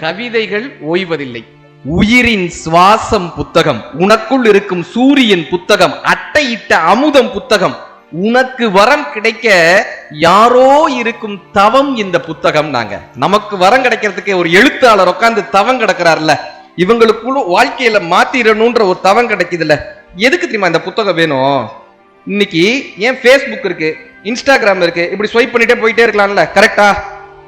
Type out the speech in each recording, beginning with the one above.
கவிதைகள் ஓய்வதில்லை. உயிரின் சுவாசம் புத்தகம் உனக்குள் இருக்கும் சூரியன் புத்தகம் அட்டையிட்ட அமுதம் புத்தகம் உனக்கு வரம் கிடைக்க யாரோ இருக்கும் தவம் இந்த புத்தகம் நாங்க. நமக்கு வரம் கிடைக்கிறதுக்கு ஒரு எழுத்தாளர் உட்காந்து தவம் கிடக்கிறார்ல இவங்களுக்குள்ள வாழ்க்கையில மாத்திரணும்ன்ற ஒரு தவம் கிடைக்குதுல்ல. எதுக்கு தெரியுமா இந்த புத்தகம் வேணும்? இன்னைக்கு ஏன் ஃபேஸ்புக் இருக்கு இன்ஸ்டாகிராம் இருக்கு இப்படி ஸ்வைப் பண்ணிட்டே போயிட்டே இருக்கலாம்ல கரெக்டா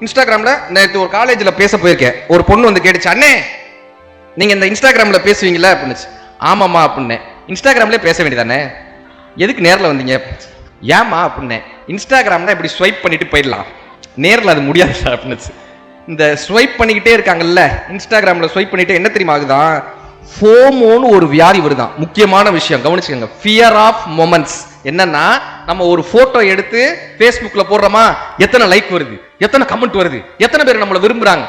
இன்ஸ்டாகிராமில் நேற்று ஒரு காலேஜில் பேச போயிருக்கேன். ஒரு பொண்ணு வந்து கேட்டுச்சு அண்ணே நீங்கள் இந்த இன்ஸ்டாகிராமில் பேசுவீங்களா அப்படின்னுச்சு. ஆமாம்மா அப்படின்னேன். இன்ஸ்டாகிராம்லேயே பேச வேண்டியதானே? எதுக்கு நேரில் வந்தீங்க? ஏமா அப்படின்னேன். இன்ஸ்டாகிராம்னா இப்படி ஸ்வைப் பண்ணிட்டு போயிடலாம். நேரில் அது முடியாது சார் அப்படின்னுச்சு. இந்த ஸ்வைப் பண்ணிக்கிட்டே இருக்காங்கல்ல இன்ஸ்டாகிராமில் ஸ்வைப் பண்ணிட்டு என்ன தெரியுமா ஆகுதான் ஃபோமோன்னு ஒரு வியாதி வருதான் முக்கியமான விஷயம். கவனிச்சுக்கோங்க. ஃபியர் ஆஃப் மொமெண்ட்ஸ் என்னன்னா நம்ம ஒரு ஃபோட்டோ எடுத்து ஃபேஸ்புக்கில் போடுறோமா? எத்தனை லைக் வருது? எத்தனை கமெண்ட் வருது? எத்தனை பேர் நம்மளை விரும்புறாங்க?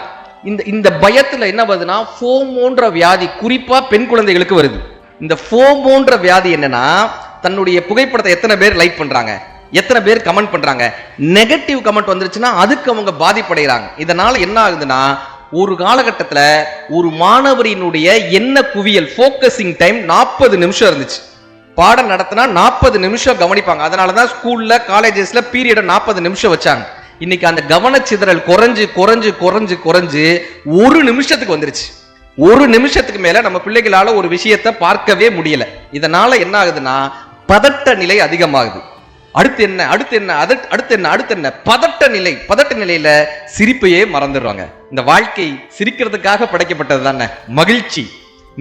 இந்த இந்த பயத்துல என்ன வருதுன்னா ஃபோமோன்ற வியாதி குறிப்பா பெண் குழந்தைகளுக்கு வருது. இந்த ஃபோமோன்ற வியாதி என்னன்னா தன்னுடைய புகைப்படத்தை எத்தனை பேர் லைக் பண்றாங்க? எத்தனை பேர் கமெண்ட் பண்றாங்க? நெகட்டிவ் கமெண்ட் வந்துருச்சுன்னா அதுக்கு அவங்க பாதிப்படைகிறாங்க. இதனால என்ன ஆகுதுன்னா ஒரு காலகட்டத்தில் ஒரு மாணவரினுடைய என்ன குவியல் ஃபோக்கஸிங் டைம் நாற்பது நிமிஷம் இருந்துச்சு. பாடம் நடத்தினா நாற்பது நிமிஷம் கவனிப்பாங்க. அதனால தான் ஸ்கூலில் காலேஜஸில் பீரியடை நாற்பது நிமிஷம் வச்சாங்க. இன்னைக்கு அந்த கவனச்சிதறல் குறைஞ்சு குறைஞ்சு குறைஞ்சு குறைஞ்சு ஒரு நிமிஷத்துக்கு வந்துருச்சு. ஒரு நிமிஷத்துக்கு மேல நம்ம பிள்ளைகளால ஒரு விஷயத்தை பார்க்கவே முடியல. இதனால என்ன ஆகுதுன்னா பதட்ட நிலை அதிகமாகுது. அடுத்து என்ன அடுத்து என்ன அதட்- அடுத்து என்ன அடுத்து என்ன? பதட்ட நிலை பதட்ட நிலையில சிரிப்பையே மறந்துடுவாங்க இந்த வாழ்க்கை சிரிக்கிறதுக்காக படைக்கப்பட்டது தானே மகிழ்ச்சி.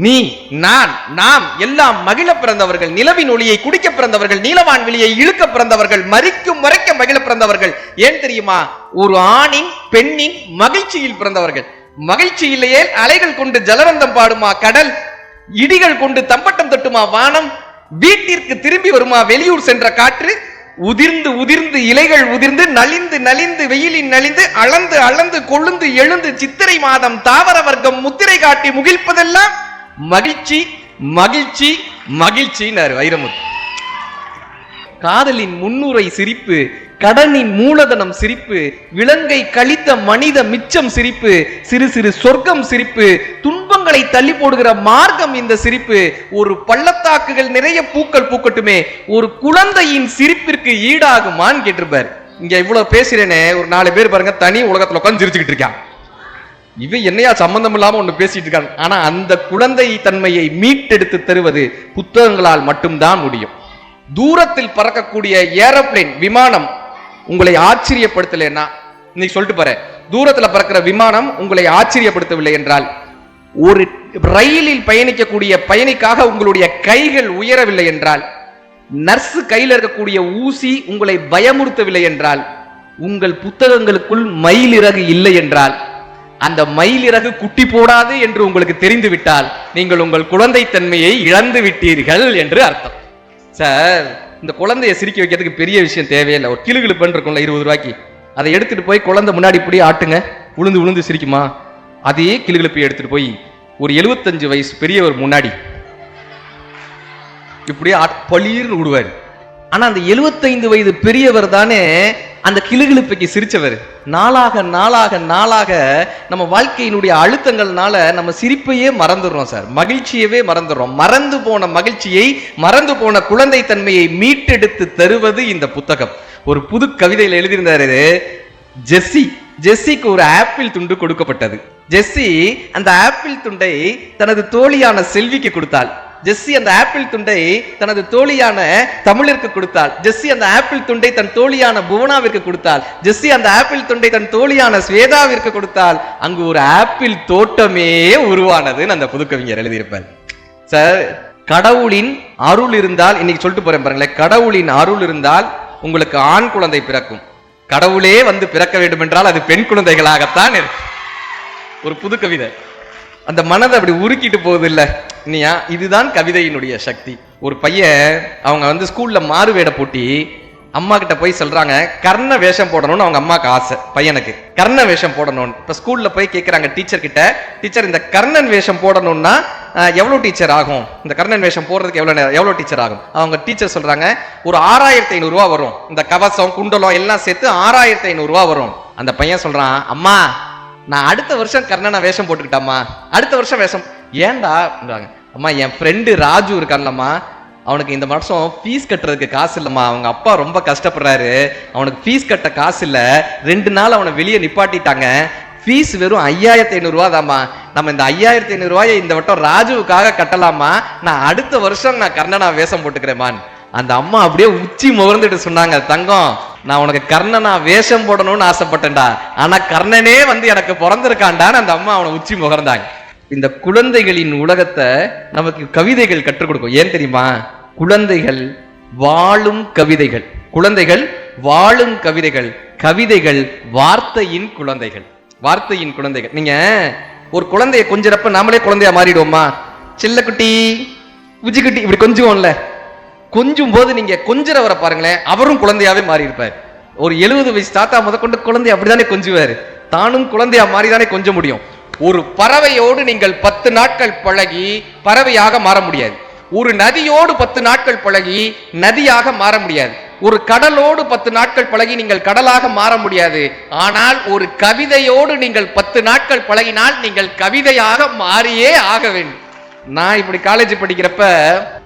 நீ நான் நாம் எல்லாம் மகிழ பிறந்தவர்கள் நிலவின் ஒளியை குடிக்க பிறந்தவர்கள் நீலவான் வெளியை இழுக்க பிறந்தவர்கள் மறிக்கும் மறைக்க மகிழ பிறந்தவர்கள். ஏன் தெரியுமா? ஒரு ஆணின் பெண்ணின் மகிழ்ச்சியில் பிறந்தவர்கள். மகிழ்ச்சி இல்லையே அலைகள் கொண்டு ஜலவந்தம் பாடுமா கடல் இடிகள் கொண்டு தம்பட்டம் தட்டுமா வானம் வீட்டிற்கு திரும்பி வருமா வெளியூர் சென்ற காற்று? உதிர்ந்து உதிர்ந்து இலைகள் உதிர்ந்து நலிந்து நலிந்து வெயிலின் நலிந்து அளந்து அளந்து கொழுந்து எழுந்து சித்திரை மாதம் தாவர வர்க்கம் முத்திரை காட்டி முகிழ்ப்பதெல்லாம் மகிழ்ச்சி மகிழ்ச்சி மகிழ்ச்சின்னாரு வைரமுத்து. காதலின் முன்னுரை சிரிப்பு கடனின் மூலதனம் சிரிப்பு விலங்கை கழித்த மனித மிச்சம் சிரிப்பு சிறு சிறு சொர்க்கம் சிரிப்பு துன்பங்களை தள்ளி போடுகிற மார்க்கம் இந்த சிரிப்பு ஒரு பள்ளத்தாக்குகள் நிறைய பூக்கள் பூக்கட்டுமே ஒரு குழந்தையின் சிரிப்பிற்கு ஈடாகுமான்னு கேட்டிருப்பார். இங்க இவ்வளவு பேசுறேனே ஒரு நாலு பேர் பாருங்க தனி உலகத்துல உட்காந்து சிரிச்சுக்கிட்டு இருக்கான் இவன் என்னையா சம்பந்தம் இல்லாம ஒண்ணு பேசிட்டு இருக்காங்க ஆனா அந்த குழந்தை தன்மையை மீட்டெடுத்து தருவது புத்தகங்களால் மட்டும்தான் முடியும். தூரத்தில் பறக்கக்கூடிய ஏரோப்ளேன் விமானம் உங்களை ஆச்சரியப்படுத்தலைன்னா இன்னைக்கு சொல்லிட்டு பாரு தூரத்துல பறக்கிற விமானம் உங்களை ஆச்சரியப்படுத்தவில்லை என்றால் ஒரு ரயிலில் பயணிக்கக்கூடிய பயணிக்காக உங்களுடைய கைகள் உயரவில்லை என்றால் நர்ஸ் கையில் இருக்கக்கூடிய ஊசி உங்களை பயமுறுத்தவில்லை என்றால் உங்கள் புத்தகங்களுக்குள் மயிலிறகு இல்லை என்றால் அந்த மயிலிறகு குட்டி போடாது என்று உங்களுக்கு தெரிந்துவிட்டால் நீங்கள் உங்கள் குழந்தை தன்மையை இழந்து விட்டீர்கள் என்று அர்த்தம். சார் இந்த குழந்தைய சிரிக்க வைக்கிறதுக்கு பெரிய விஷயம் தேவையில்லை. ஒரு கிளுகிழுப்பன் இருக்கும்ல இருபது ரூபாய்க்கு. அதை எடுத்துட்டு போய் குழந்தை முன்னாடி இப்படி ஆட்டுங்க. உளுந்து உளுந்து சிரிக்குமா? அதே கிளுகிழுப்பை எடுத்துட்டு போய் ஒரு எழுபத்தஞ்சு வயசு பெரியவர் முன்னாடி இப்படியே ஆட்- பளீர்னு விடுவார் ஆனா அந்த 75 வயது பெரியவர் தானே அந்த கிளுகிழுப்பைக்கு சிரிச்சவர். நாளாக நாளாக நாளாக நம்ம வாழ்க்கையினுடைய அழுத்தங்கள்னால நம்ம சிரிப்பையே மறந்துடுறோம் சார். மகிழ்ச்சியவே மறந்துடுறோம். மறந்து போன மகிழ்ச்சியை மறந்து போன குழந்தை தன்மையை மீட்டெடுத்து தருவது இந்த புத்தகம். ஒரு புது கவிதையில் எழுதியிருந்தாரு ஜெஸ்ஸி. ஜெஸ்ஸிக்கு ஒரு ஆப்பிள் துண்டு கொடுக்கப்பட்டது. ஜெஸ்ஸி அந்த ஆப்பிள் துண்டை தனது தோழியான செல்விக்கு கொடுத்தாள். ஜெஸ்ஸி அந்த ஆப்பிள் துண்டை தனது தோழியான தமிழிற்கு கொடுத்தாள். ஜெஸ்ஸி அந்த ஆப்பிள் துண்டை தன் தோழியான புவனாவிற்கு கொடுத்தாள். ஜெஸ்ஸி அந்த ஆப்பிள் துண்டை தன் தோழியான ஸ்வேதாவிற்கு கொடுத்தால் அங்கு ஒரு ஆப்பிள் தோட்டமே உருவானதுன்னு அந்த புதுக்கவிஞர் எழுதியிருப்பார். சார் கடவுளின் அருள் இருந்தால் இன்னைக்கு சொல்லிட்டு போறேன் பாருங்களேன் கடவுளின் அருள் இருந்தால் உங்களுக்கு ஆண் குழந்தை பிறக்கும். கடவுளே வந்து பிறக்க வேண்டும் என்றால் அது பெண் குழந்தைகளாகத்தான் இருக்கும் ஒரு புது கவிதை அந்த மனதை அப்படி உருக்கிட்டு போகுது இல்லை இல்லையா இதுதான் கவிதையினுடைய சக்தி. ஒரு பையன் அவங்க வந்து ஸ்கூல்ல மாறு வேட போட்டி அம்மா கிட்ட போய் சொல்றாங்க கர்ண வேஷம் போடணும்னு அவங்க அம்மாக்கு ஆசை பையனுக்கு. கர்ண வேஷம் போடணும்னு. இப்ப ஸ்கூல்ல போய் கேக்குறாங்க டீச்சர் கிட்ட டீச்சர் இந்த கர்ணன் வேஷம் போடணும்னா எவ்வளவு டீச்சர் ஆகும்? இந்த கர்ணன் வேஷம் போடுறதுக்கு எவ்வளவு நேரம் எவ்வளவு டீச்சர் ஆகும்? அவங்க டீச்சர் சொல்றாங்க ஒரு ஆறாயிரத்தி ஐநூறு ரூபா வரும். இந்த கவசம் குண்டலம் எல்லாம் சேர்த்து ஆறாயிரத்தி ஐநூறு ரூபா வரும். அந்த பையன் சொல்றான் அம்மா நான் அடுத்த வருஷம் கர்ணனா வேஷம் போட்டுக்கிட்டாமா அடுத்த வருஷம் வேஷம். ஏன்டா? அம்மா என் ஃப்ரெண்டு ராஜு இருக்கான்லம்மா. அவனுக்கு இந்த மாதம் ஃபீஸ் கட்டுறதுக்கு காசு இல்லைம்மா. அவங்க அப்பா ரொம்ப கஷ்டப்படுறாரு. அவனுக்கு ஃபீஸ் கட்ட காசு இல்லை. ரெண்டு நாள் அவனை வெளியே நிப்பாட்டிட்டாங்க. ஃபீஸ் வெறும் ஐயாயிரத்தி ஐநூறுரூவா தாம்மா. நம்ம இந்த ஐயாயிரத்தி ஐநூறுரூவாயை இந்த வட்டம் ராஜுவுக்காக கட்டலாமா நான் அடுத்த வருஷம் நான் கர்ணனா வேஷம் போட்டுக்கிறேம்மான் அந்த அம்மா அப்படியே உச்சி முகர்ந்துட்டு சொன்னாங்க தங்கம் நான் உனக்கு கர்ணனா வேஷம் போடணும்னு ஆசைப்பட்டேன்டா. ஆனா கர்ணனே வந்து எனக்கு பிறந்திருக்காண்டான்னு அந்த அம்மா அவனை உச்சி முகர்ந்தாங்க. இந்த குழந்தைகளின் உலகத்தை நமக்கு கவிதைகள் கற்றுக் கொடுக்கும். ஏன் தெரியுமா? குழந்தைகள் வாழும் கவிதைகள். குழந்தைகள் வாழும் கவிதைகள். கவிதைகள் வார்த்தையின் குழந்தைகள். வார்த்தையின் குழந்தைகள். நீங்க ஒரு குழந்தைய கொஞ்சிறப்ப நாமளே குழந்தையா மாறிடுவோமா? செல்லக்குட்டி உஜிக்குட்டி இப்படி கொஞ்சுவோம்ல. கொஞ்சும் போது நீங்க கொஞ்சறவரை பாருங்களேன் அவரும் குழந்தையாவே மாறி இருப்பார் ஒரு எழுபது வயசு தாத்தா முதற்கொண்டு குழந்தை அப்படிதானே கொஞ்சுவாரு. தானும் குழந்தையா மாறிதானே கொஞ்ச முடியும். ஒரு பறவையோடு நீங்கள் பத்து நாட்கள் பழகி பறவையாக மாற முடியாது. ஒரு நதியோடு பத்து நாட்கள் பழகி நதியாக மாற முடியாது. ஒரு கடலோடு பத்து நாட்கள் பழகி நீங்கள் கடலாக மாற முடியாது. ஆனால் ஒரு கவிதையோடு நீங்கள் பத்து நாட்கள் பழகினால் நீங்கள் கவிதையாக மாறியே ஆக வேண்டும். நான் இப்படி காலேஜ் படிக்கிறப்ப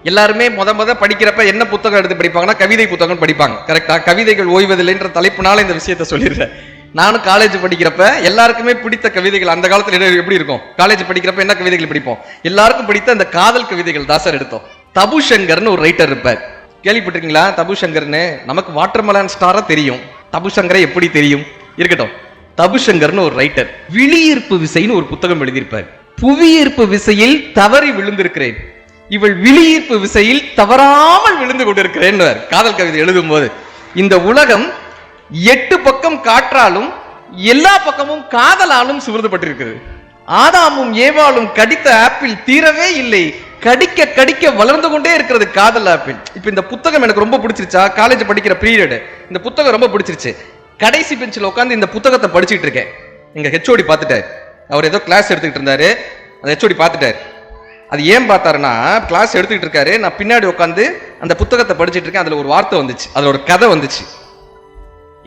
எல்லாருமே முத முத படிக்கிறப்ப என்ன புத்தகம் எடுத்து படிப்பாங்கன்னா கவிதை புத்தகம் படிப்பாங்க. கரெக்டா கவிதைகள் ஓய்வதில்லைன்ற தலைப்புனால இந்த விஷயத்த சொல்லிடுறேன். நானும் காலேஜ் படிக்கிறப்ப எல்லாருக்குமே பிடித்த கவிதைகள் அந்த காலத்தில் எப்படி இருக்கும்? காலேஜ் படிக்கிறப்ப என்ன கவிதைகள் படிப்போம்? எல்லாருக்கும் பிடித்த அந்த காதல் கவிதைகள் தான் சார் எடுத்தோம். தபு சங்கர்னு ஒரு ரைட்டர் இருப்பார். கேள்விப்பட்டிருக்கீங்களா? தபு சங்கர்னு நமக்கு வாட்டர்மலான் ஸ்டாரா தெரியும். தபு சங்கரை எப்படி தெரியும்? இருக்கட்டும். தபு சங்கர்னு ஒரு ரைட்டர் விழியீர்ப்பு விசைன்னு ஒரு புத்தகம் எழுதியிருப்பார். புவியீர்ப்பு விசையில் தவறி விழுந்திருக்கிறேன். இவள் விழியீர்ப்பு விசையில் தவறாமல் விழுந்து கொண்டிருக்கிறேன் காதல் கவிதை எழுதும் போது. இந்த உலகம் எட்டு பக்கம் காற்றாலும் எல்லா பக்கமும் காதலாலும் சுருதப்பட்டிருக்கிறது ஆதாமும் ஏவாளும் கடித்த ஆப்பிள் தீரவே இல்லை. கடிக்க கடிக்க வளர்ந்து கொண்டே இருக்கிறது காதல் ஆப்பிள். இப்ப இந்த புத்தகம் எனக்கு ரொம்ப பிடிச்சிருச்சா? காலேஜ் படிக்கிற பீரியடு இந்த புத்தகம் ரொம்ப பிடிச்சிருச்சு. கடைசி பெஞ்சில் உட்காந்து இந்த புத்தகத்தை படிச்சுட்டு இருக்கேன். எங்க ஹெச்ஓடி பார்த்துட்டாரு. அவர் ஏதோ கிளாஸ் எடுத்துக்கிட்டு இருந்தாரு. அந்த ஹெச்ஓடி பார்த்துட்டாரு. அது ஏன் பார்த்தாருன்னா கிளாஸ் எடுத்துக்கிட்டு இருக்காரு. நான் பின்னாடி உட்காந்து அந்த புத்தகத்தை படிச்சிட்டு இருக்கேன். அதில் ஒரு வார்த்தை வந்துச்சு. அதில் ஒரு கதை வந்துச்சு.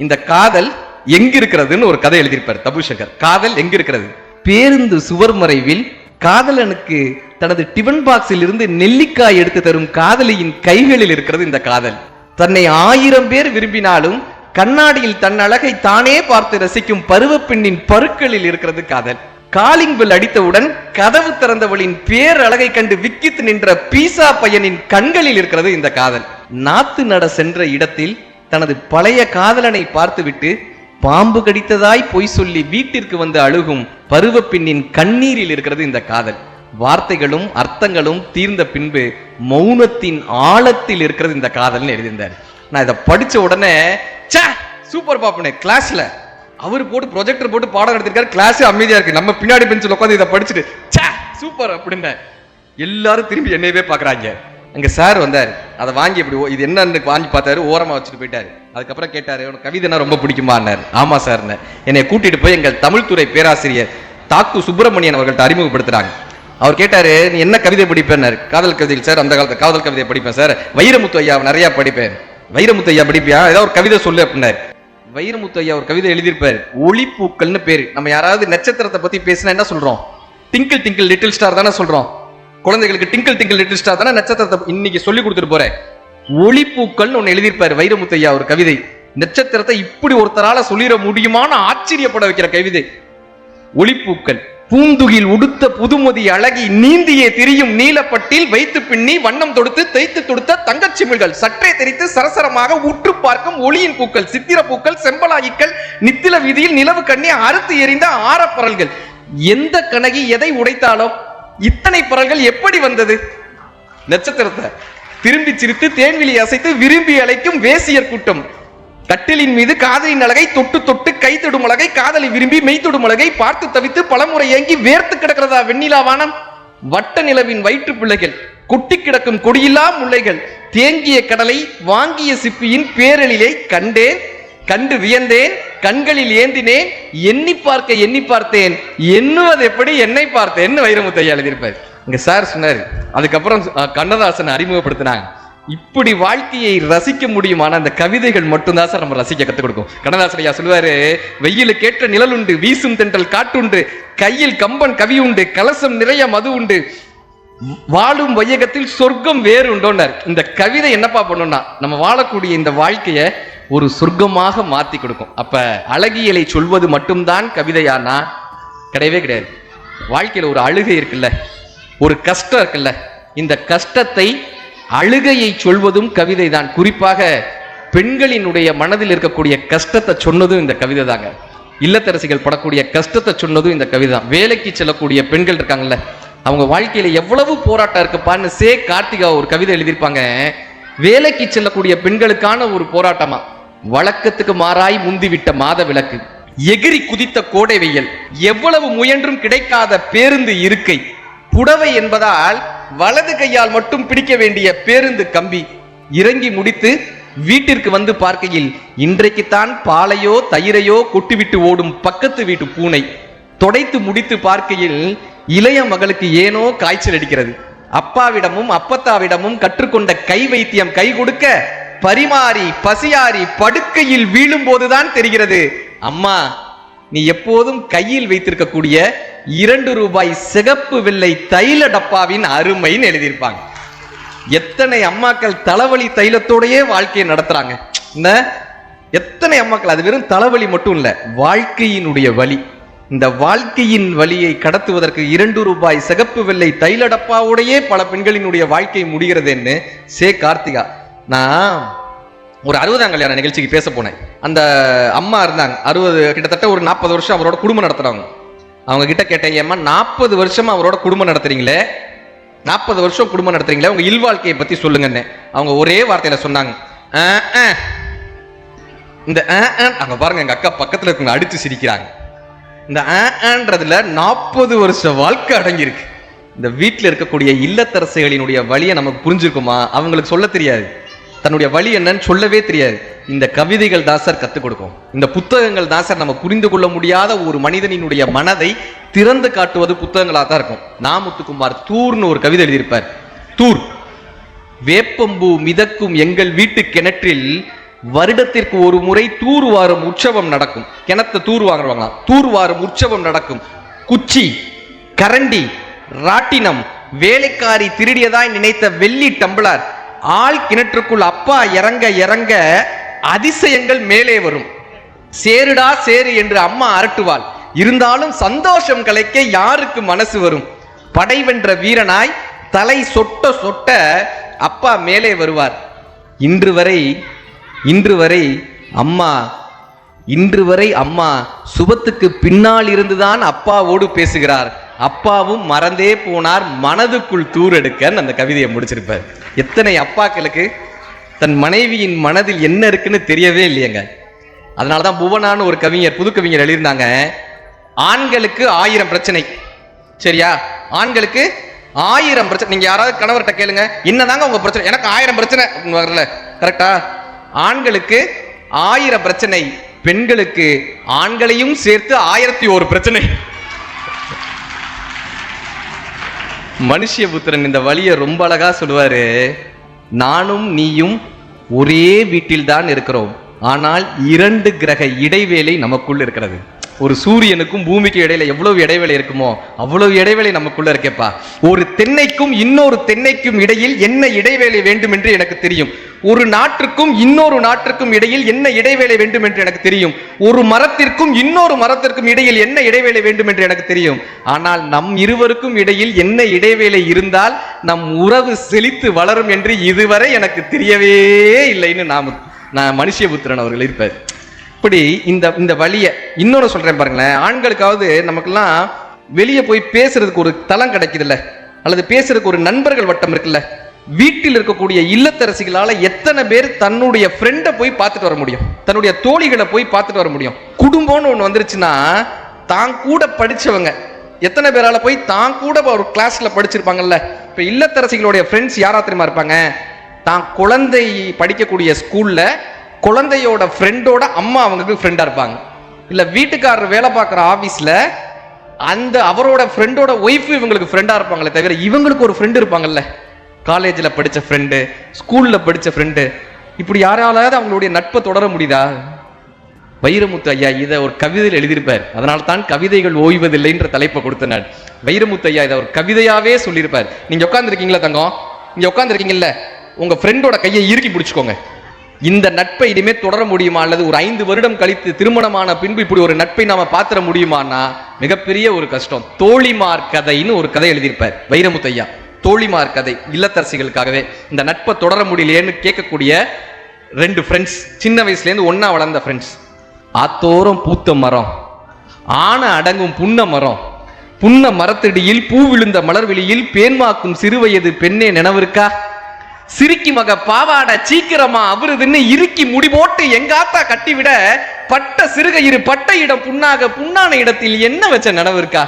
இந்த காதல் எங்க இருக்கிறதுன்னு ஒரு கதை எழுதியிருப்பார் தபுசங்கர் காதல் எங்க இருக்கிறது பேருந்து சுவர் மறைவில் காதலனுக்கு தனது டிபன் பாக்ஸில் இருந்து நெல்லிக்காய் எடுத்து தரும் காதலியின் கைகளில் இருக்கிறது இந்த காதல். தன்னை ஆயிரம் பேர் விரும்பினாலும் கண்ணாடியில் தன் அழகை தானே பார்த்து ரசிக்கும் பருவப்பெண்ணின் பருக்களில் இருக்கிறது காதல். காலிங் பெல் அடித்தவுடன் கதவு திறந்தவளின் பேரழகை கண்டு விக்கித்து நின்ற பீசா பையனின் கண்களில் இருக்கிறது இந்த காதல். நாத்து நட சென்ற இடத்தில் தனது பழைய காதலனை பார்த்துவிட்டு பாம்பு கடித்ததாய் பொய் சொல்லி வீட்டிற்கு வந்து அழுகும் பருவ பின்னின் கண்ணீரில் இருக்கிறது இந்த காதல். வார்த்தைகளும் அர்த்தங்களும் தீர்ந்த பின்பு மௌனத்தின் ஆழத்தில் இருக்கிறது இந்த காதல்னு எழுதியிருந்தார். நான் இதை படிச்ச உடனே சே சூப்பர் பாப்பனே கிளாஸ்ல அவர் போட்டு ப்ரொஜெக்டர் போட்டு பாடம் எடுத்திருக்காரு கிளாஸே அமைதியாக இருக்கு. நம்ம பின்னாடி பெஞ்சில் உட்காந்து இதை படிச்சுட்டு சே சூப்பர் அப்படின்னு. எல்லாரும் திரும்பி என்னையவே பாக்குறாங்க அங்க சார் வந்தார். அதை வாங்கி இப்படி ஓ- இது என்னன்னு வாங்கி பார்த்தாரு. ஓரமாக வச்சுட்டு போயிட்டாரு. அதுக்கப்புறம் கேட்டார் உனக்கு கவிதைனா ரொம்ப பிடிக்குமான்னார். ஆமா சார்னு. என்னை கூட்டிட்டு போய் எங்கள் தமிழ்துறை பேராசிரியர் தாக்கு சுப்பிரமணியன் அவர்கள்ட்ட அறிமுகப்படுத்துகிறாங்க அவர் கேட்டாரு நீ என்ன கவிதை படிப்பேன்னாரு? காதல் கவிதைகள் சார் அந்த காலத்து காதல் கவிதை படிப்பேன் சார். வைரமுத்து ஐயா நிறையா படிப்பேன். வைரமுத்து ஐயா படிப்பியா? ஏதாவது ஒரு கவிதை சொல்லு அப்படின்னாரு. வைரமுத்து ஐயா ஒரு கவிதை எழுதியிருப்பார். ஒளிப்பூக்கள்னு பேர். நம்ம யாராவது நட்சத்திரத்தை பற்றி பேசினா என்ன சொல்கிறோம் டிங்கிள் டிங்கிள் லிட்டில் ஸ்டார் தானே சொல்கிறோம் குழந்தைகளுக்கு டிங்கிள் டிங்கிள் லிட்டில் ஸ்டார் தானே நட்சத்திரத்தை இன்னைக்கு சொல்லி கொடுத்துட்டு போறேன். ஒளிப்பூக்கள்னு ஒன்று எழுதியிருப்பார் வைரமுத்து ஐயா ஒரு கவிதை. நட்சத்திரத்தை இப்படி ஒருத்தரால சொல்லிட முடியுமான்னு ஆச்சரியப்பட வைக்கிற கவிதை. ஒளிப்பூக்கள். பூந்துகில் உடுத்த புதுமதி அழகி நீந்தியே திரியும் நீலப்பட்டில் வைத்து பின்னி வண்ணம் தொடுத்து தைத்து தொடுத்த தங்கச்சிமிழ்கள் சற்றே தெரித்து சரசரமாக உற்று பார்க்கும் ஒளியின் பூக்கள் சித்திர பூக்கள் செம்பலாயிக்கள் நித்தில வீதியில் நிலவு கண்ணி அறுத்து எறிந்த ஆரப்பரல்கள் எந்த கனகி எதை உடைத்தாலும் இத்தனை பரல்கள் எப்படி வந்தது? நட்சத்திரத்தை திரும்பி சிரித்து தேன்விழி அசைத்து விரும்பி அழைக்கும் வேசியர் கூட்டம். கட்டிலின் மீது காதலின் அழகை தொட்டு தொட்டு கை தொடும் அழகை காதலை விரும்பி மெய் தொடும் அழகை பார்த்து தவித்து பலமுறை ஏங்கி வேர்த்து கிடக்கிறதா வெண்ணிலா வானம்? வட்ட நிலவின் வயிற்று பிள்ளைகள் கொட்டி கிடக்கும் கொடியில்லா முல்லைகள் தேங்கிய கடலை வாங்கிய சிப்பியின் பேரழிலை கண்டேன் கண்டு வியந்தேன் கண்களில் ஏந்தினேன் எண்ணி பார்க்க எண்ணி பார்த்தேன் எண்ணுவது எப்படி என்னை பார்த்தேன் வைரமுத்தையா எழுதியிருப்பார். இங்க சார் சொன்னாரு. அதுக்கப்புறம் அஹ், கண்ணதாசன் அறிமுகப்படுத்தினாங்க. இப்படி வாழ்க்கையை ரசிக்க முடியுமான அந்த கவிதைகள் மட்டும்தான் சார் நம்ம ரசிக்க கற்றுக் கொடுக்கும். கண்ணதாசன் சொல்லுவாரு சொல்லுவாரு வெயிலுக்கேற்ற நிழல் உண்டு வீசும் தென்றல் காட்டுண்டு கையில் கம்பன் கவி உண்டு கலசம் நிறைய மது உண்டு வாழும் வையகத்தில் சொர்க்கம் வேறு உண்டோன்னார். இந்த கவிதை என்னப்பா பண்ணோம்னா நம்ம வாழக்கூடிய இந்த வாழ்க்கைய ஒரு சொர்க்கமாக மாத்தி கொடுக்கும். அப்ப அழகியலை சொல்வது மட்டும்தான் கவிதையானா? கிடையவே கிடையாது. வாழ்க்கையில ஒரு அழுகை இருக்குல்ல ஒரு கஷ்டம் இருக்குல்ல இந்த கஷ்டத்தை அழுகையை சொல்வதும் கவிதை தான் குறிப்பாக பெண்களினுடைய மனதில் இருக்கக்கூடிய கஷ்டத்தை சொன்னதும் இந்த கவிதை தாங்க இல்லத்தரசிகள் படக்கூடிய கஷ்டத்தை சொன்னதும் இந்த கவிதை தான் வேலைக்கு செல்லக்கூடிய பெண்கள் இருக்காங்கல்ல அவங்க வாழ்க்கையில எவ்வளவு போராட்டம் இருக்குப்பான்னு சே கார்த்திகா ஒரு கவிதை எழுதியிருப்பாங்க. வேலைக்கு செல்லக்கூடிய பெண்களுக்கான ஒரு போராட்டமா? வழக்கத்துக்கு மாறாய் முந்திவிட்ட மாத விளக்கு. எகிரி குதித்த கோடை வெயில் எவ்வளவு முயன்றும் கிடைக்காத பேருந்து இருக்கை. புடவை என்பதால் வலது கையால் மட்டும் பிடிக்க வேண்டிய பேருந்து கம்பி இறங்கி முடித்து வீட்டிற்கு வந்து பார்க்கையில் இன்றைக்குத்தான் பாலையோ தயிரையோ கொட்டிவிட்டு ஓடும் பக்கத்து வீட்டு பூனை தொடைத்து முடித்து பார்க்கையில் இளைய மகளுக்கு ஏனோ காய்ச்சல் அடிக்கிறது. அப்பாவிடமும் அப்பத்தாவிடமும் கற்றுக்கொண்ட கை வைத்தியம் கை கொடுக்க பரிமாறி பசியாரி படுக்கையில் வீழும் போதுதான் தெரிகிறது. அம்மா நீ எப்போதும் கையில் வைத்திருக்கக்கூடிய இரண்டு ரூபாய் சிகப்பு வெள்ளை தைல டப்பாவின் அருமைன்னு எழுதியிருப்பாங்க. எத்தனை அம்மாக்கள் தலைவலி தைலத்தோடையே வாழ்க்கையை நடத்துறாங்க. இந்த எத்தனை அம்மாக்கள் அது வெறும் தலைவலி மட்டும் இல்லை வாழ்க்கையினுடைய வழி இந்த வாழ்க்கையின் வழியை கடத்துவதற்கு இரண்டு ரூபாய் சிகப்பு வெள்ளை தைலடப்பாவுடையே பல பெண்களினுடைய வாழ்க்கை முடிகிறதுன்னு சே கார்த்திகா. நான் ஒரு அறுபதாம் கல்யாண நிகழ்ச்சிக்கு பேச போனேன். அந்த அம்மா இருந்தாங்க. அறுபது கிட்டத்தட்ட ஒரு நாற்பது வருஷம் அவரோட குடும்பம் நடத்துறாங்க அவங்க கிட்ட கேட்டேன் ஏம்மா நாற்பது வருஷமா அவரோட குடும்பம் நடத்துறீங்களே? நாற்பது வருஷம் குடும்பம் நடத்துறீங்களே? உங்க இல்வாழ்க்கையை பத்தி சொல்லுங்கன்னு. அவங்க ஒரே வார்த்தையில சொன்னாங்க "ஆ, ஆ." இந்த ஆ, ஆ, அங்க பாருங்க எங்க அக்கா பக்கத்துல இருக்கவங்க அடிச்சு சிரிக்கிறாங்க. இந்த ஆ, ஆன்றதுல நாற்பது வருஷ வாழ்க்கை அடங்கியிருக்கு. இந்த வீட்டில் இருக்கக்கூடிய இல்லத்தரசிகளினுடைய வழியை நமக்கு புரிஞ்சிருக்குமா? அவங்களுக்கு சொல்ல தெரியாது. தன்னுடைய வழி என்னன்னு சொல்லவே தெரியாது. இந்த கவிதைகள் தான் சார் கற்றுக் கொடுக்கும். இந்த புத்தகங்கள் தான் சார் நம்ம புரிந்து கொள்ள முடியாத ஒரு மனிதனினுடைய மனதை திறந்து காட்டுவது புத்தகங்களாக தான் இருக்கும். நாமுத்துக்குமார் தூர்னு ஒரு கவிதை எழுதியிருப்பார். தூர். வேப்பம்பூ மிதக்கும் எங்கள் வீட்டு கிணற்றில் வருடத்திற்கு ஒரு முறை தூர்வாரும் உற்சவம் நடக்கும். கிணத்தை தூர் வாங்குவாங்களாம் தூர்வாரும் உற்சவம் நடக்கும். குச்சி கரண்டி ராட்டினம் வேலைக்காரி திருடியதாய் நினைத்த வெள்ளி டம்ளர் ஆள் கிணற்றுக்குள் அப்பா இறங்க இறங்க அதிசயங்கள் மேலே வரும். சேருடா சேரு என்று அம்மா அரட்டுவாள். இருந்தாலும் சந்தோஷம் கலைக்க யாருக்கு மனசு வரும்? படை வென்ற வீரனாய் தலை சொட்ட சொட்ட அப்பா மேலே வருவார். இன்று வரை இன்று வரை அம்மா இன்று வரை அம்மா சுபத்துக்கு பின்னால் இருந்துதான் அப்பாவோடு பேசுகிறார். அப்பாவும் மறந்தே போனார் மனதுக்குள் தூரெடுக்கன்னு அந்த கவிதையை முடிச்சிருப்பார். எத்தனை அப்பாக்களுக்கு தன் மனைவியின் மனதில் என்ன இருக்குன்னு தெரியவே இல்லையங்க. அதனால தான் புவனான்னு ஒரு கவிஞர் புது கவிஞர் எழுதியிருந்தாங்க. ஆண்களுக்கு ஆயிரம் பிரச்சனை. சரியா? ஆண்களுக்கு ஆயிரம் பிரச்சனை. நீங்க யாராவது கணவர்கிட்ட கேளுங்க. என்னதாங்க உங்க பிரச்சனை? எனக்கு ஆயிரம் பிரச்சனை வரல. கரெக்டா ஆண்களுக்கு ஆயிரம் பிரச்சனை. பெண்களுக்கு ஆண்களையும் சேர்த்து ஆயிரத்தி ஒரு பிரச்சனை. மனுஷபுத்திரன் இந்த வழியை ரொம்ப அழகா சொல்லுவாரு. நானும் நீயும் ஒரே வீட்டில் தான் இருக்கிறோம். ஆனால் இரண்டு கிரக இடைவேளை நமக்குள் இருக்கிறது. ஒரு சூரியனுக்கும் பூமிக்கு இடையில எவ்வளவு இடைவேளை இருக்குமோ அவ்வளவு இடைவேளை நமக்குள்ள இருக்கேப்பா. ஒரு தென்னைக்கும் இன்னொரு தென்னைக்கும் இடையில் என்ன இடைவேளை வேண்டும் என்று எனக்கு தெரியும். ஒரு நாட்டிற்கும் இன்னொரு நாட்டிற்கும் இடையில் என்ன இடைவேளை வேண்டும் என்று எனக்கு தெரியும். ஒரு மரத்திற்கும் இன்னொரு மரத்திற்கும் இடையில் என்ன இடைவேளை வேண்டும் என்று எனக்கு தெரியும். ஆனால் நம் இருவருக்கும் இடையில் என்ன இடைவேளை இருந்தால் நம் உறவு செழித்து வளரும் என்று இதுவரை எனக்கு தெரியவே இல்லைன்னு நாம் நான் மனுஷபுத்திரன் அவர்கள் இருப்பார். இப்படி இந்த இந்த வழியை இன்னொன்று சொல்கிறேன் பாருங்களேன். ஆண்களுக்காவது நமக்கெல்லாம் வெளியே போய் பேசுறதுக்கு ஒரு தளம் கிடைக்குதுல்ல. அல்லது பேசுறதுக்கு ஒரு நண்பர்கள் வட்டம் இருக்குல்ல. வீட்டில் இருக்கக்கூடிய இல்லத்தரசிகளால் எத்தனை பேர் தன்னுடைய ஃப்ரெண்டை போய் பார்த்துட்டு வர முடியும்? தன்னுடைய தோழிகளை போய் பார்த்துட்டு வர முடியும்? குடும்பம்னு ஒன்று வந்துருச்சுன்னா தான் கூட படித்தவங்க எத்தனை பேரால் போய் தான் கூட ஒரு கிளாஸில் படிச்சிருப்பாங்கல்ல. இப்போ இல்லத்தரசிகளுடைய ஃப்ரெண்ட்ஸ் யாரா தெரியுமா இருப்பாங்க? தான் குழந்தை படிக்கக்கூடிய ஸ்கூலில் குழந்தையோட ஃப்ரெண்டோட அம்மா அவங்களுக்கு ஃப்ரெண்டாக இருப்பாங்க. இல்லை வீட்டுக்காரர் வேலை பார்க்குற ஆஃபீஸில் அந்த அவரோட ஃப்ரெண்டோட ஒய்ஃப் இவங்களுக்கு ஃப்ரெண்டாக இருப்பாங்களே தவிர இவங்களுக்கு ஒரு ஃப்ரெண்டு இருப்பாங்கல்ல. காலேஜில் படித்த ஃப்ரெண்டு ஸ்கூலில் படித்த ஃப்ரெண்டு இப்படி யாராலாவது அவங்களுடைய நட்பை தொடர முடியுதா? வைரமுத்து ஐயா இதை ஒரு கவிதையில் எழுதியிருப்பார். அதனால தான் கவிதைகள் ஓய்வதில்லைன்ற தலைப்பை கொடுத்த நான் வைரமுத்து ஐயா இதை ஒரு கவிதையாவே சொல்லியிருப்பார். நீங்கள் உட்காந்துருக்கீங்களா தங்கம்? நீங்கள் உட்காந்துருக்கீங்கல்ல உங்கள் ஃப்ரெண்டோட கையை இறுக்கி பிடிச்சிக்கோங்க. இந்த நட்பை இனிமே தொடர முடியுமா? அல்லது ஒரு ஐந்து வருடம் கழித்து திருமணமான பின்பு இப்படி ஒரு நட்பை நாம பாத்திர முடியுமான்னா மிகப்பெரிய ஒரு கஷ்டம். தோழிமார் கதைன்னு ஒரு கதை எழுதியிருப்பார் வைரமுத்தையா. தோழிமார் கதை இல்லத்தரசிகளுக்காகவே. இந்த நட்பை தொடர முடியலையேன்னு கேட்கக்கூடிய ரெண்டு ஃப்ரெண்ட்ஸ் சின்ன வயசுலேருந்து ஒன்றா வளர்ந்த ஃப்ரெண்ட்ஸ் ஆத்தோரம் பூத்த மரம் ஆன அடங்கும் புன்ன மரம் புன்ன மரத்தடியில் பூ விழுந்த மலர்வெளியில் பேன்மாக்கும் சிறுவயது பெண்ணே நினைவிருக்கா? சிரிக்கி மக பாவாட சீக்கிரமா அவருதுன்னு இறுக்கி முடி போட்டு எங்காத்தா கட்டிவிட பட்ட சிறுகயிறு பட்ட இடம் புண்ணாக புண்ணான இடத்தில் என்ன வச்ச நினைவிருக்கா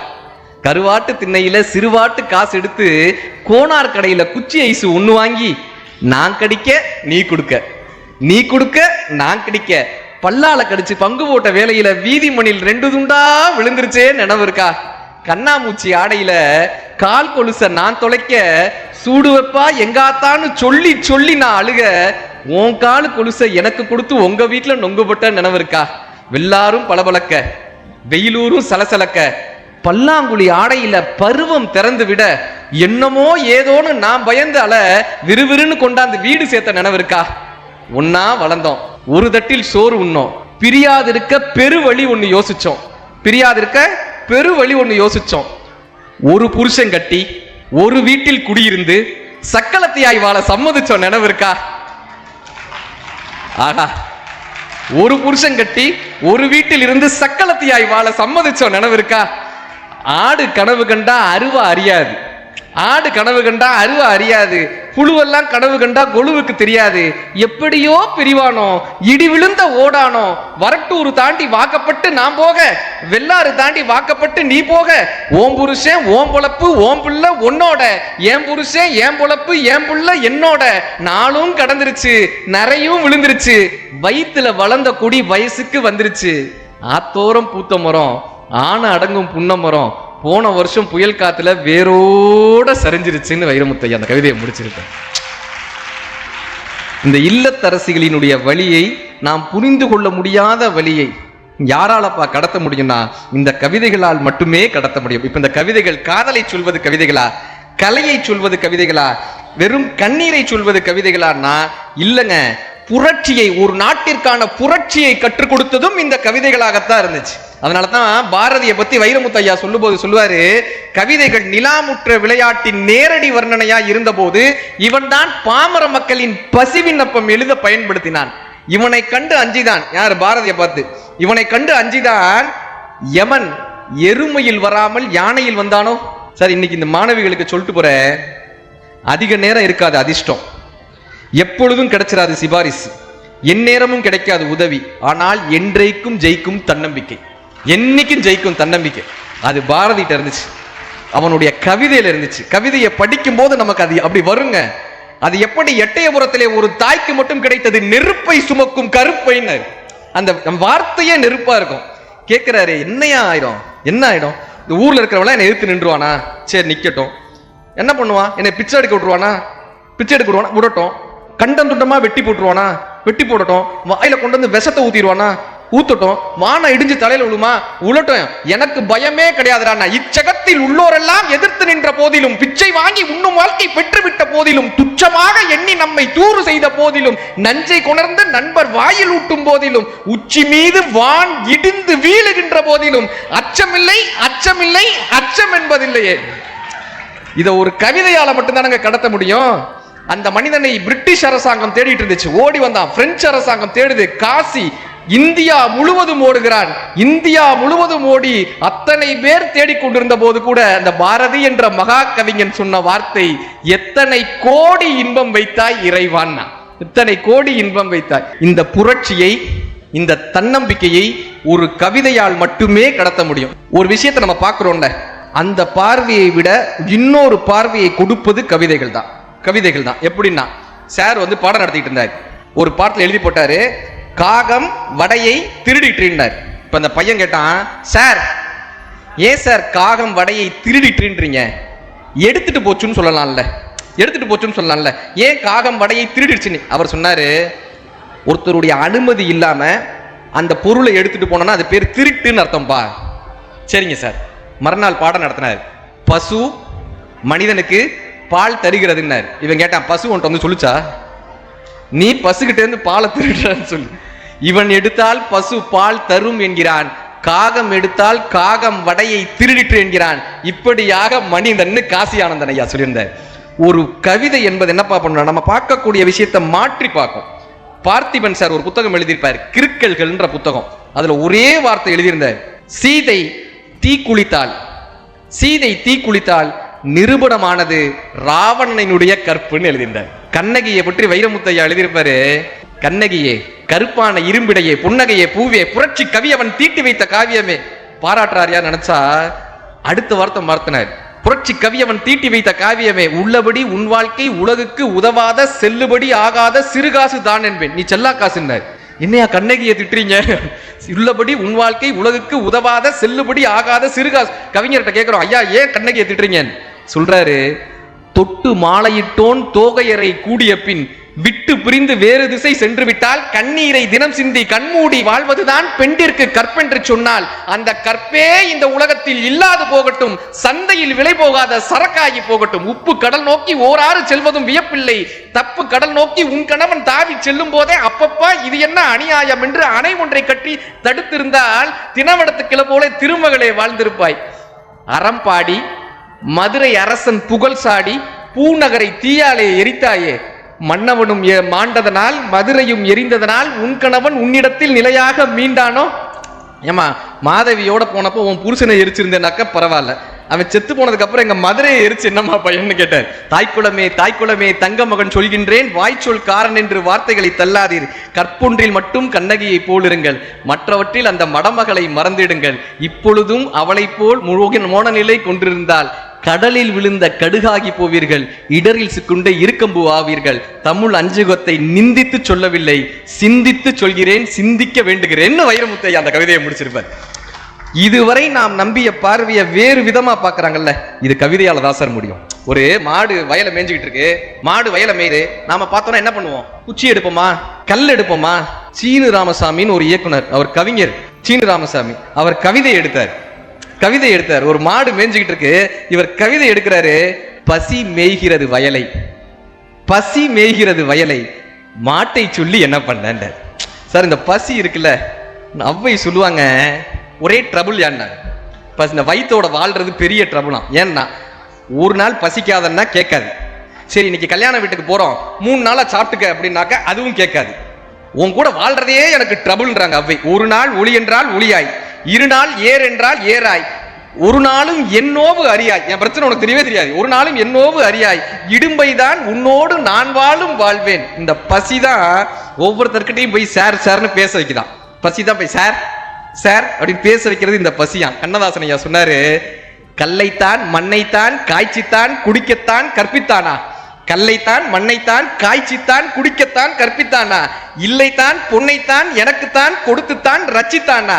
கருவாட்டு திண்ணையில சிறுவாட்டு காசு எடுத்து கோனார் கடையில குச்சி ஐசு ஒண்ணு வாங்கி நான் கடிக்க நீ கொடுக்க. நீ கொடுக்க நான் கடிக்க. பல்லால கடிச்சு பங்கு போட்ட வேலையில வீதி மணில் ரெண்டு துண்டா விழுந்துருச்சே நினைவு இருக்கா கண்ணாமூச்சி ஆடையில கால் கொலுச நான் தொலைக்க சூடு வைப்பா எங்காத்தான்னு சொல்லி சொல்லி நான் அழுக உன் கால் கொலுச எனக்கு கொடுத்து உங்க வீட்டுல நொங்குபட்ட நினைவு இருக்கா? வெள்ளாரும் பளபளக்க வெயிலூரும் சலசலக்க பல்லாங்குழி ஆடையில பருவம் திறந்து விட என்னமோ ஏதோன்னு நான் பயந்து அல விறுவிறுன்னு கொண்டாந்து வீடு சேர்த்த நினைவு இருக்கா? ஒன்னா வளர்ந்தோம். ஒரு தட்டில் சோறு உண்ணோம். பிரியாதிருக்க பெருவழி ஒன்று யோசிச்சோம். பிரியாதிருக்க பெரு வழி ஒன்று யோசிச்சோம். ஒரு புருஷன் கட்டி ஒரு வீட்டில் குடியிருந்து சக்கலத்தையாய் வாழ சம்மதிச்சோம். நினைவு இருக்கா? ஆகா ஒரு புருஷன் கட்டி ஒரு வீட்டில் இருந்து சக்கலத்தையாய் வாழ சம்மதிச்சோம். நினைவு இருக்கா? ஆடு கனவு கண்டா அருவா அறியாது. ஆடு கனவு கண்டா அருவா அறியாது. புழுவெல்லாம் கனவு கண்டா கொழுவுக்கு தெரியாது. எப்படியோ பிரிவானோ இடி விழுந்த ஓடானோ வரட்டூர் தாண்டி வாக்கப்பட்டு நான் போக வெள்ளாறு தாண்டி வாக்கப்பட்டு நீ போக. ஓம் புருஷன் ஓம் பொழப்பு ஓம் புள்ள உன்னோட. ஏன் புருஷன் ஏன் பொழப்பு ஏன் புள்ள என்னோட. நாளும் கடந்துருச்சு நிறையும் விழுந்துருச்சு. வயிற்றுல வளர்ந்த கொடி வயசுக்கு வந்துருச்சு. ஆத்தோரம் பூத்த மரம் ஆணை அடங்கும் புன்ன மரம் போன வருஷம் புயல் காத்துல வேரோட சரிஞ்சிருச்சுன்னு வைரமுத்தையா அந்த கவிதையை முடிச்சிருக்கேன் இந்த இல்லத்தரசிகளினுடைய வழியை நாம் புரிந்து கொள்ள முடியாத வழியை யாராலப்பா கடத்த முடியும்னா இந்த கவிதைகளால் மட்டுமே கடத்த முடியும். இப்ப இந்த கவிதைகள் காதலை சொல்வது கவிதைகளா கலையை சொல்வது கவிதைகளா வெறும் கண்ணீரை சொல்வது கவிதைகளான்னா இல்லைங்க. புரட்சியை ஒரு நாட்டிற்கான புரட்சியை கற்றுக் கொடுத்ததும் இந்த கவிதைகளாகத்தான் இருந்துச்சு. அதனால தான் பாரதியை பத்தி வைரமுத்து ஐயா சொல்லும்போது சொல்லுவாரு கவிதைகள் நிலாமுற்ற விளையாட்டின் நேரடி வர்ணனையா இருந்தபோது இவன்தான் பாமர மக்களின் பசிவிண்ணப்பம் எழுத பயன்படுத்தினான். இவனை கண்டு அஞ்சிதான். யார்? பாரதியை பார்த்து. இவனை கண்டு அஞ்சிதான் யமன் எருமையில் வராமல் யானையில் வந்தானோ? சார் இன்னைக்கு இந்த மாணவிகளுக்கு சொல்லிட்டு போற அதிக நேரம் இருக்காது அதிர்ஷ்டம். எப்பொழுதும் கிடைச்சிடாது சிபாரிசு. எந்நேரமும் கிடைக்காது உதவி. ஆனால் என்றைக்கும் ஜெயிக்கும் தன்னம்பிக்கை. என்னைக்கும் ஜெயிக்கும் தன்னம்பிக்கை. அது பாரதிட்ட இருந்துச்சு. அவனுடைய கவிதையில இருந்துச்சு. கவிதையை படிக்கும் போது நமக்கு அது அப்படி வருங்க. அது எப்படி எட்டயபுரத்திலே ஒரு தாய்க்கு மட்டும் கிடைத்தது நெருப்பை சுமக்கும் கருப்பைன்னு அந்த வார்த்தையே நெருப்பா இருக்கும். கேட்கிறாரு என்னையா ஆயிடும் என்ன ஆயிடும்? இந்த ஊர்ல இருக்கிறவங்கள என்னை எதிர்த்து நின்றுவானா சரி நிக்கட்டும். என்ன பண்ணுவான்? என்னை பிச்சை எடுக்க விட்டுருவானா? பிச்சை எடுக்க விடுவானா? விடட்டும். கண்டம் துண்டமாக வெட்டி போட்டுருவானா? வெட்டி போடட்டும். வாயில கொண்டு வந்து விஷத்தை ஊத்திடுவானா? ஊத்தட்டும். வானம் இடிஞ்சு தலையில விழுமா? உழட்டும் எனக்கு பயமே கிடையாதுடா நான் இச்சகத்தில் உள்ளோரெல்லாம் எதிர்த்து நின்ற போதிலும் பிச்சை வாங்கி உண்ணும் வாழ்க்கை பெற்றுவிட்ட போதிலும் துச்சமாக எண்ணி நம்மை தூறு செய்த போதிலும் நஞ்சை கொணர்ந்து நண்பர் வாயில் ஊட்டும் போதிலும் உச்சி மீது வான் இடிந்து வீழுகின்ற போதிலும் அச்சமில்லை அச்சமில்லை அச்சம் என்பதில்லையே. இதை ஒரு கவிதையால மட்டும்தானங்க கடத்த முடியும்? அந்த மனிதனை பிரிட்டிஷ் அரசாங்கம் தேடிட்டு இருந்துச்சு. ஓடி வந்தான். பிரெஞ்சு அரசாங்கம் தேடுது. காசி இந்தியா முழுவதும் ஓடுகிறான். இந்தியா முழுவதும் ஓடி அத்தனை பேர் தேடிக்கொண்டிருந்த போது கூட அந்த பாரதி என்ற மகா கவிஞன் சொன்ன வார்த்தை எத்தனை கோடி இன்பம் வைத்தாய் இறைவான் எத்தனை கோடி இன்பம் வைத்தாய். இந்த புரட்சியை இந்த தன்னம்பிக்கையை ஒரு கவிதையால் மட்டுமே கடத்த முடியும். ஒரு விஷயத்தை நம்ம பார்க்குறோம்ல அந்த பார்வையை விட இன்னொரு பார்வையை கொடுப்பது கவிதைகள் தான். கவிதைகள் தான். எப்படின்னா சார் வந்து பாடம் நடத்திட்டு இருந்தார். ஒரு பாட்டில் எழுதி போட்டாரு காகம் வடையை திருடிட்டு இருந்தார் இப்ப அந்த பையன் கேட்டான் சார் ஏன் சார் காகம் வடையை திருடிட்டுன்றீங்க எடுத்துட்டு போச்சுன்னு சொல்லலாம்ல. எடுத்துட்டு போச்சுன்னு சொல்லலாம்ல. ஏன் காகம் வடையை திருடிடுச்சுன்னு? அவர் சொன்னாரு ஒருத்தருடைய அனுமதி இல்லாம அந்த பொருளை எடுத்துட்டு போனோம்னா அது பேர் திருட்டுன்னு அர்த்தம்ப்பா சரிங்க சார். மறுநாள் பாடம் நடத்தினார். பசு மனிதனுக்கு பால் தருகிறதுன்னார். இவன் கேட்டான் பசு உன்ட்ட வந்து சொல்லுச்சா? நீ பசுகிட்டேருந்து பாலை திருடுறான்னு சொல்லு. இவன் எடுத்தால் பசு பால் தரும் என்கிறான். காகம் எடுத்தால் காகம் வடையை திருடிட்டு என்கிறான். இப்படியாக மனிதன்னு காசி ஆனந்தன் ஐயா சொல்லியிருந்தார். ஒரு கவிதை என்பது என்னப்பா பண்ணணும் நம்ம பார்க்கக்கூடிய விஷயத்தை மாற்றி பார்க்கும். பார்த்திபன் சார் ஒரு புத்தகம் எழுதியிருப்பார் கிறுக்கல்கள்ன்ற புத்தகம். அதுல ஒரே வார்த்தை எழுதியிருந்தார். சீதை தீக்குளித்தாள் சீதை தீக்குளித்தால் நிரூபணமானது ராவணனுடைய கற்புன்னு எழுதியிருந்தார். கண்ணகியை பற்றி வைரமுத்தையா எழுதியிருப்பாரு. கண்ணகியே கருப்பான இரும்பிடையே புன்னகையே பூவே புரட்சி கவி அவன் தீட்டி வைத்த காவியமே. பாராட்டுறார் யார் நினைச்சா? அடுத்த வார்த்தை மார்த்தினார் புரட்சி கவி அவன் தீட்டி வைத்த காவியமே. உள்ளபடி உன் வாழ்க்கை உலகுக்கு உதவாத செல்லுபடி ஆகாத சிறுகாசு தான் என்பேன். நீ செல்லா காசுன்னார் என்னையா கண்ணகியை திட்டுறீங்க? உள்ளபடி உன் வாழ்க்கை உலகுக்கு உதவாத செல்லுபடி ஆகாத சிறுகாசு கவிஞர்கிட்ட கேட்குறோம் ஐயா ஏன் கண்ணகியை திட்டுறீங்க சொல்றாரு தொட்டு மாலையிட்டோன் தோகையரை கூடிய பின் விட்டு பிரிந்து வேறு திசை சென்று விட்டால் கண்ணீரை தினம் சிந்தி கண்மூடி வாழ்வதுதான் பெண்டிற்கு கற்பென்று சொன்னால். அந்த கற்பே இந்த உலகத்தில் இல்லாது போகட்டும் சந்தையில் விலை போகாத சரக்காகி போகட்டும். உப்பு கடல் நோக்கி ஓராறு செல்வதும் வியப்பில்லை. தப்பு கடல் நோக்கி உன் கணவன் தாவி செல்லும் போதே அப்பப்பா இது என்ன அநியாயம் என்று அணை ஒன்றை கட்டி தடுத்திருந்தால் தினவடத்து கிளை திருமகளே வாழ்ந்திருப்பாய். அறம்பாடி மதுரை அரசன் புகழ் சாடி பூநகரை தீயாலே எரித்தாயே. மன்னவனும் மாண்டதனால் மதுரையும் எரிந்ததனால் உன் கணவன் உன்னிடத்தில் நிலையாக மீண்டானோ? ஏமா மாதவியோட போனப்போ உன் புருஷனை எரிச்சிருந்தேனாக்க பரவாயில்ல. அவன் செத்து போனதுக்கு அப்புறம் எங்க மதுரையை எரிச்சு என்னம்மா பையன்னு கேட்டார் தாய்க்குளமே தாய்க்குளமே தங்க மகன் சொல்கின்றேன். வாய்ச்சொல் காரன் என்று வார்த்தைகளை தள்ளாதீர். கற்பொன்றில் மட்டும் கண்ணகியை போலிருங்கள். மற்றவற்றில் அந்த மடமகளை மறந்திடுங்கள். இப்பொழுதும் அவளைப் போல் முழுகின் மோனநிலை கொண்டிருந்தால் கடலில் விழுந்த கடுகாகி போவீர்கள் இடரில் சிக்குண்ட இருக்கம்பு ஆவீர்கள். தமிழ் அஞ்சுகத்தை நிந்தித்து சொல்லவில்லை சிந்தித்து சொல்கிறேன் சிந்திக்க வேண்டுகிறேன்னு வைரமுத்தையா அந்த கவிதையை முடிச்சிருப்பார். இதுவரை நாம் நம்பிய பார்வையை வேறு விதமா பாக்குறாங்கல்ல இது கவிதையால தான் சார் முடியும். ஒரு மாடு வயலை மேய்ஞ்சுக்கிட்டு இருக்கு மாடு வயலை மேயுது. நாம பார்த்தோம்னா என்ன பண்ணுவோம்? குச்சி எடுப்போமா? கல் எடுப்போமா? சீனு ராமசாமின்னு ஒரு இயக்குனர் அவர் கவிஞர். சீனு ராமசாமி அவர் கவிதை எடுத்தார். கவிதை எடுத்தார். ஒரு மாடு மேய்ஞ்சுக்கிட்டு இருக்கு. இவர் கவிதை எடுக்கிறாரு பசி மேய்கிறது வயலை. பசி மேய்கிறது வயலை. மாட்டை சொல்லி என்ன பண்ண சார் இந்த பசி இருக்குல்ல அவ்வை சொல்லுவாங்க ஒரே ட்ரபுள் ஏன்னா பஸ் இந்த வயிற்றோட வாழ்றது பெரிய ட்ரபுளாம் ஏன்னா ஒரு நாள் பசிக்காதன்னா கேட்காது. சரி இன்னைக்கு கல்யாண வீட்டுக்கு போறோம். மூணு நாளா சாப்பிட்டுக்க அப்படின்னாக்க அதுவும் கேட்காது. உன் கூட வாழ்றதே எனக்கு ட்ரபுள்ன்றாங்க அவை ஒரு நாள் ஒளி என்றால் ஒளியாய். இரு நாள் ஏர் என்றால் ஏராய் ஒரு நாளும் என்னோவு அறியாய். என் பிரச்சனை உனக்கு தெரியவே தெரியாது. ஒரு நாளும் என்னோவு அறியாய். இடும்பை தான் உன்னோடு நான் வாழும் வாழ்வேன். இந்த பசி தான் ஒவ்வொருத்தர்கிட்டையும் போய் சார் சார்னு பேச வைக்குதான். பசி தான் போய் சார் சார் அப்படின்னு பேச வைக்கிறது இந்த பசியான் கண்ணதாசன் ஐயா சொன்னாரு கல்லைத்தான் மண்ணைத்தான் காய்ச்சித்தான் குடிக்கத்தான் கற்பித்தானா? கல்லைத்தான் மண்ணைத்தான் காய்ச்சித்தான் குடிக்கத்தான் கற்பித்தானா? இல்லைத்தான் பொன்னைத்தான் எனக்குத்தான் கொடுத்துத்தான் ரச்சித்தானா?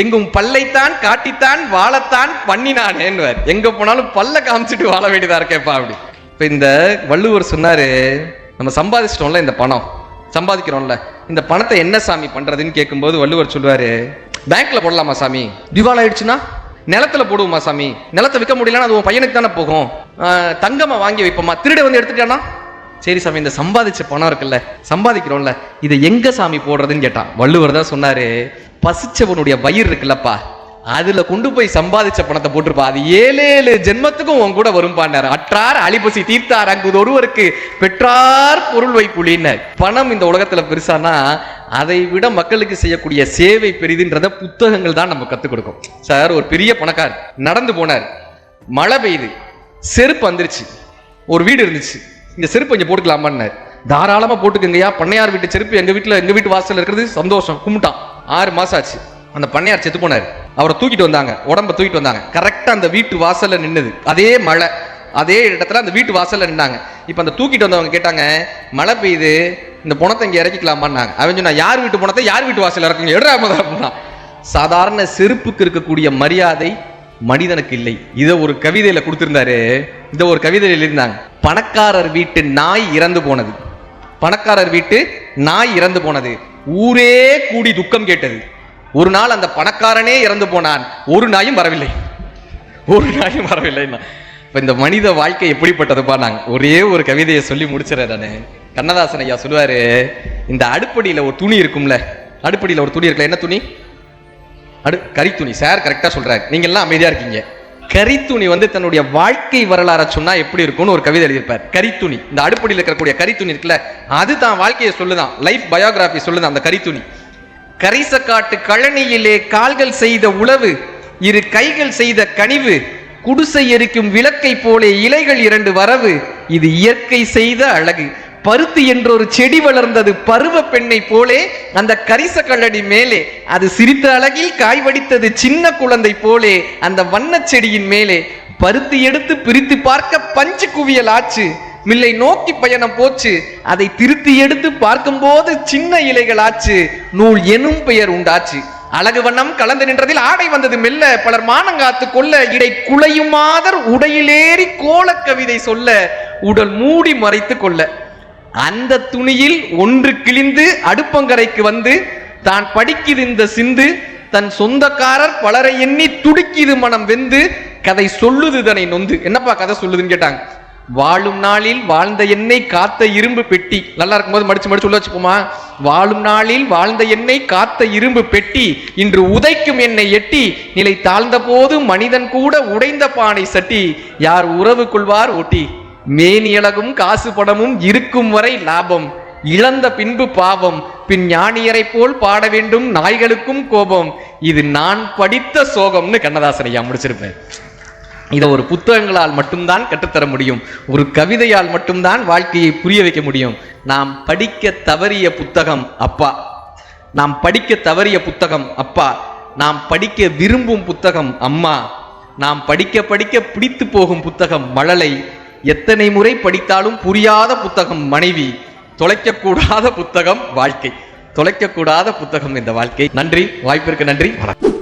எங்கும் பல்லைத்தான் காட்டித்தான் வாழத்தான் பண்ணினானேன்னுவார். எங்க போனாலும் பல்ல காமிச்சிட்டு வாழ வேண்டியதா இருக்கேப்பா அப்படி. இப்ப இந்த வள்ளுவர் சொன்னாரு நம்ம சம்பாதிச்சிட்டோம்ல இந்த பணம். சம்பாதிக்கிறோம்ல. இந்த பணத்தை என்ன சாமி பண்றதுன்னு கேட்கும்போது வள்ளுவர் சொல்லுவாரு பேங்க்ல போடலாமா சாமி? திவால் ஆயிடுச்சுன்னா? நிலத்துல போடுவோமா சாமி? நிலத்தை விற்க முடியலன்னா அது உன் பையனுக்கு தானே போகும். தங்கம்மா தங்கமா வாங்கி வைப்போமா? திருட வந்து எடுத்துட்டானா சரி சாமி இந்த சம்பாதிச்ச பணம் இருக்குல்ல சம்பாதிக்கிறோம்ல இதை எங்க சாமி போடுறதுன்னு கேட்டான். வள்ளுவர் தான் சொன்னாரு பசிச்சவனுடைய வயிறு இருக்குல்லப்பா. அதுல கொண்டு போய் சம்பாதிச்ச பணத்தை போட்டிருப்பா. அது ஏழு ஏழு ஜென்மத்துக்கும் உன் கூட வரும்பான்னார். அற்றார் அலிபசி தீர்த்தார் அங்கு ஒருவருக்கு பெற்றார் பொருள் வைப்புலின்னார் பணம் இந்த உலகத்துல பெருசானா அதை விட மக்களுக்கு செய்யக்கூடிய சேவை பெரிதுன்றத புத்தகங்கள் தான் நம்ம கத்துக் கொடுக்கும். சார் ஒரு பெரிய பணக்கார் நடந்து போனார். மழை பெய்யுது. செருப்பு வந்துருச்சு. ஒரு வீடு இருந்துச்சு. இந்த செருப்பு இங்க போட்டுக்கலாமான்னார். தாராளமா போட்டுக்கங்கய்யா. பண்ணையார் வீட்டு செருப்பு எங்க வீட்டுல எங்க வீட்டு வாசலில் இருக்கிறது சந்தோஷம். கும்பிட்டான். ஆறு மாதம் ஆச்சு. அந்த பண்ணையார் செத்து போனார். அவரை தூக்கிட்டு வந்தாங்க. உடம்ப தூக்கிட்டு வந்தாங்க. கரெக்டாக அந்த வீட்டு வாசலில் நின்னுது. அதே மழை. அதே இடத்துல அந்த வீட்டு வாசலில் நின்னாங்க. இப்போ அந்த தூக்கிட்டு வந்தவங்க கேட்டாங்க மழை பெய்யுது. இந்த பணத்தை இங்கே இறக்கிக்கலாமான்னாங்க. அவன் சொன்னா யார் வீட்டு பணத்தை? யார் வீட்டு வாசலில் இறக்குங்க? எடுறாமதான் சாதாரண செருப்புக்கு இருக்கக்கூடிய மரியாதை மனிதனுக்கு இல்லை. இதை ஒரு கவிதையில் கொடுத்துருந்தாரு. இதை ஒரு கவிதையில் இருந்தாங்க பணக்காரர் வீட்டு நாய் இறந்து போனது. பணக்காரர் வீட்டு நாய் இறந்து போனது. ஊரே கூடி துக்கம் கேட்டது. ஒரு நாள் அந்த பணக்காரனே இறந்து போனான். ஒரு நாயும் வரவில்லை. ஒரு நாயும் வரவில்லை இப்போ இந்த மனித வாழ்க்கை எப்படிப்பட்டதுப்பா நாங்கள் ஒரே ஒரு கவிதையை சொல்லி முடிச்சிடறேன் நான். கண்ணதாசன் ஐயா சொல்லுவார் இந்த அடுப்படியில் ஒரு துணி இருக்கும்ல அடுப்படியில் ஒரு துணி இருக்குல்ல என்ன துணி? அடு கரித்துணி. சார் கரெக்டாக சொல்கிறார் நீங்கள்லாம் எல்லாம் இருக்கீங்க. கரித்துணி வந்து தன்னுடைய வாழ்க்கை வரலாற சொன்னா எப்படி இருக்கும்னு ஒரு கவிதை எழுதியிருப்பார். கரித்துணி. இந்த அடுப்படியில் இருக்கக்கூடிய கரித்துணி இருக்குல்ல அது தான் வாழ்க்கையை சொல்லுதான். லைஃப் பயோகிராஃபி சொல்லுதான் அந்த கரித்துணி. கரிசக்காட்டு கழனியிலே கால்கள் செய்த உழவு இரு கைகள் செய்த கனிவு குடிசை எரிக்கும் விளக்கை போலே இலைகள் இரண்டு வரவு இது இயற்கை செய்த அழகு. பருத்தி என்றொரு செடி வளர்ந்தது பருவ பெண்ணை போலே அந்த கரிச கல்லடி மேலே. அது சிரித்த அழகில் காய் வடித்தது சின்ன குழந்தை போலே அந்த வண்ண செடியின் மேலே. பருத்தி எடுத்து பிரித்து பார்க்க பஞ்சு குவியல் ஆச்சு. மில்லை நோக்கி பயணம் போச்சு. அதை திருத்தி எடுத்து பார்க்கும்போது சின்ன இலைகள் ஆச்சு. நூல் எனும் பெயர் உண்டாச்சு. அழகு வண்ணம் கலந்து நின்றதில் ஆடை வந்தது மெல்ல. பலர் மானங்காத்து கொள்ள இடை குலையுமாதர் உடையிலேறி கோலக் கவிதை சொல்ல உடல் மூடி மறைத்து கொள்ள. அந்த துணியில் ஒன்று கிழிந்து அடுப்பங்கரைக்கு வந்து தான் படிக்குது இந்த சிந்து தன் சொந்தக்காரர் பலரை எண்ணி துடிக்கிது மனம் வெந்து கதை சொல்லுது தனை நொந்து. என்னப்பா கதை சொல்லுதுன்னு கேட்டாங்க. வாழும் நாளில் வாழ்ந்த எண்ணெய் காத்த இரும்பு பெட்டி. நல்லா இருக்கும்போது மடிச்சு மடிச்சு உள்ள வச்சுப்போமா? வாழும் நாளில் வாழ்ந்த எண்ணெய் காத்த இரும்பு பெட்டி. இன்று உதைக்கும் என்னை எட்டி. நிலை தாழ்ந்த போது மனிதன் கூட உடைந்த பானை சட்டி. யார் உறவு கொள்வார் ஒட்டி. மேனியழகும் காசு படமும் இருக்கும் வரை லாபம். இழந்த பின்பு பாவம். பின் ஞானியரை போல் பாட வேண்டும் நாய்களுக்கும் கோபம். இது நான் படித்த சோகம்னு கண்ணதாசன் ஐயா முடிச்சிருப்பேன். இதை ஒரு புத்தகங்களால் மட்டும்தான் கற்றுத்தர முடியும். ஒரு கவிதையால் மட்டும்தான் வாழ்க்கையை புரிய வைக்க முடியும். நாம் படிக்க தவறிய புத்தகம் அப்பா. நாம் படிக்க தவறிய புத்தகம் அப்பா. நாம் படிக்க விரும்பும் புத்தகம் அம்மா. நாம் படிக்க படிக்க பிடித்து போகும் புத்தகம் மழலை. எத்தனை முறை படித்தாலும் புரியாத புத்தகம் மனைவி தொலைக்கக்கூடாத புத்தகம் வாழ்க்கை. தொலைக்கக்கூடாத புத்தகம் இந்த வாழ்க்கை. நன்றி. வாய்ப்பிற்கு நன்றி. வணக்கம்.